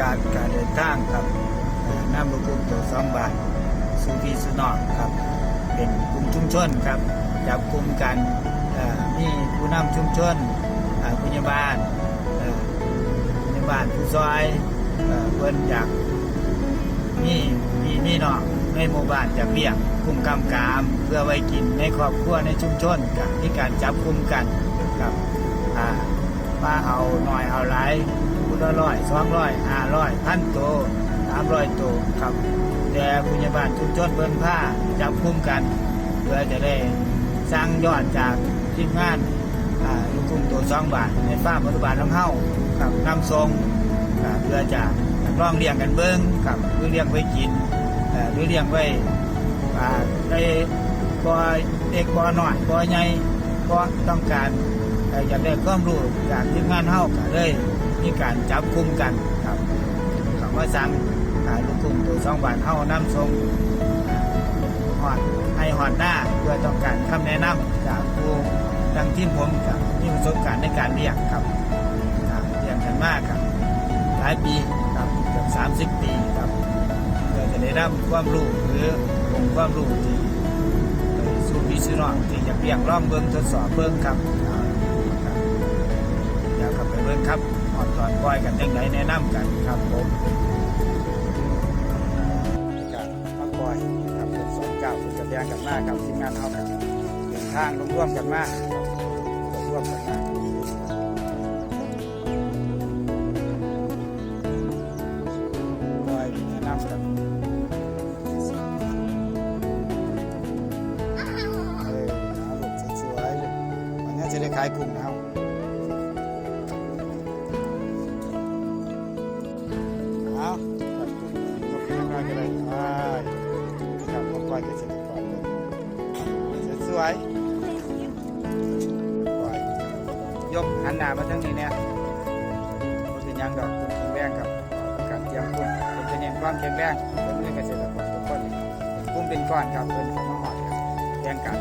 กาสการเดินทางครับเอ่อนำลูกกลุ่มตัวสองบาทสู่พี่สู่น้องครับ เป็นกลุ่มชุมชนครับจับกลุ่มกันเอ่อมีผู้นำชุมชนเอ่อพยาบาลเอ่อพยาบาลผู้ซอยเอ่อนอยากมีมีนี่น้อในหมู่บ้านจากเลี้ยงกลุ่มกำกาม เพื่อไว้กินในครอบครัวในชุมชนกับที่การจับกลุ่มกันครับอ่ามาเอาหน่อยเอาหลายผู้ ละร้อยสองร้อยห้าร้อยพันโตสามร้อยโตครับ แต่พยาบาลชุมชนเพิ่นผ้าจับคุมกันเพื่อจะได้สร้างยอดจากทีมงานอ่าลูกกุ้งตัวสองบาทในฟ้ารัฐบาลน้ำเฮากับนำทรงอ่าเพื่อจะลองเลี้ยงกันเบิ้งกับหรือเลี้ยงไว้กินอ่าหรือเลี้ยงไว้อ่าได้บ่เด็กบ่น้อยบ่ใหญ่บ่ต้องการอ่ออยากได้ความรู้จากทีมงานเฮาก็เลย มีการจับคุมกันครับคำว่าสั่งขายลูกกุ้งตัวสองบาทเท่าน้ำทรงหอดให้หอดหน้าเพื่อต้องการคำแนะนำจากผู้ดังที่ผมกับมีประสบการณ์ในการเลี้ยงครับเลี้ยงกันมากครับหลายปีครับเกือบสามสิบปีครับเพื่อจะได้รับความรู้หรือองความรู้ที่สู่พี่สู่น้องที่จะเลี้ยงร่องเบิ้งทดสอบเบิ้งครับ อยากเข้าไปเบิ้งครับหอดตอนปล่อยกันยังไงแนะนำกันครับผมการพักปล่อยครับเป็นสองเก้าเป็นจะแดงกันมากับทีมงานเท่ากันเดินทางร่วมกันมากร่วมกันมากปล่อยแนะนำกันเอ ยกขึ้นมาก็ได้ใช่ครับผมปล่อยเกษตรกรเลยสวยๆปล่อยยกหันหน้ามาทางนี้เนี่ยมันเป็นยังดอกคุณแข็งแรงครับการเตรียมคุณผมจะเน้นความแข็งแรงเป็นเรื่องเกษตรกรทุกคนกุ้มเป็นก้อนครับเป็นสมหอดครับแข่งกัน